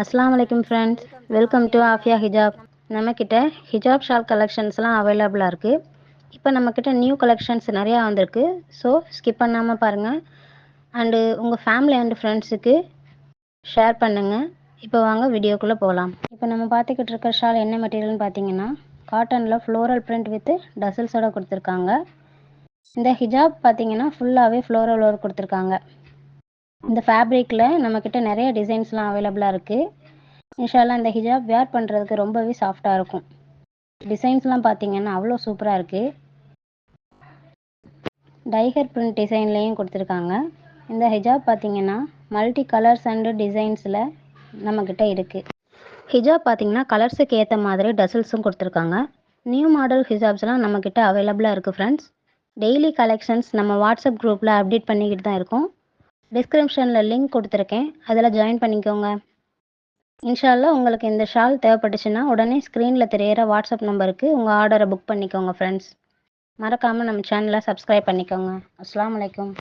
அஸ்லாம் வலைக்கம் friends welcome to Afiya ஹிஜாப் நம்மக்கிட்ட ஹிஜாப் ஷால் கலெக்ஷன்ஸ்லாம் அவைலபிளாக இருக்குது இப்போ நம்மக்கிட்ட நியூ கலெக்ஷன்ஸ் நிறையா வந்திருக்கு. ஸோ ஸ்கிப் பண்ணாமல் பாருங்கள் அண்டு உங்கள் ஃபேமிலி அண்ட் ஃப்ரெண்ட்ஸுக்கு ஷேர் பண்ணுங்கள் இப்போ வாங்க வீடியோக்குள்ளே போகலாம் இப்போ நம்ம பார்த்துக்கிட்டு இருக்க ஷால் என்ன மெட்டீரியல்னு பார்த்தீங்கன்னா காட்டனில் ஃப்ளோரல் பிரிண்ட் வித் டசல்ஸோட கொடுத்துருக்காங்க. இந்த ஹிஜாப் பார்த்தீங்கன்னா ஃபுல்லாகவே ஃப்ளோரல் ஒர்க் கொடுத்துருக்காங்க. இந்த ஃபேப்ரிக்கில் நம்மக்கிட்ட நிறைய டிசைன்ஸ்லாம் அவைலபிளாக இருக்குது இன்ஷால்லாம் இந்த ஹிஜாப் வேர் பண்ணுறதுக்கு ரொம்பவே சாஃப்டாக இருக்கும். டிசைன்ஸ்லாம் பார்த்தீங்கன்னா அவ்வளோ சூப்பராக இருக்குது டைகர் பிரிண்ட் டிசைன்லேயும் கொடுத்துருக்காங்க. இந்த ஹிஜாப் பார்த்தீங்கன்னா மல்டி கலர்ஸ் அண்டு டிசைன்ஸில் நம்மக்கிட்ட இருக்குது ஹிஜாப் பார்த்தீங்கன்னா கலர்ஸுக்கு ஏற்ற மாதிரி டசல்ஸும் கொடுத்துருக்காங்க. நியூ மாடல் ஹிஜாப்ஸ்லாம் நம்மக்கிட்ட அவைலபிளாக இருக்குது ஃப்ரெண்ட்ஸ் டெய்லி கலெக்ஷன்ஸ் நம்ம வாட்ஸ்அப் குரூப்பில் அப்டேட் பண்ணிக்கிட்டு தான் இருக்கோம். டிஸ்கிரிப்ஷனில் லிங்க் கொடுத்துருக்கேன். அதில் ஜாயின் பண்ணிக்கோங்க. இன்ஷால்லா உங்களுக்கு இந்த ஷால் தேவைப்பட்டுச்சுன்னா உடனே ஸ்க்ரீனில் தெரியிற வாட்ஸ்அப் நம்பருக்கு உங்கள் ஆர்டரை புக் பண்ணிக்கோங்க ஃப்ரெண்ட்ஸ் மறக்காமல் நம்ம சேனலை சப்ஸ்கிரைப் பண்ணிக்கோங்க. அஸ்லாம் வலைக்கம்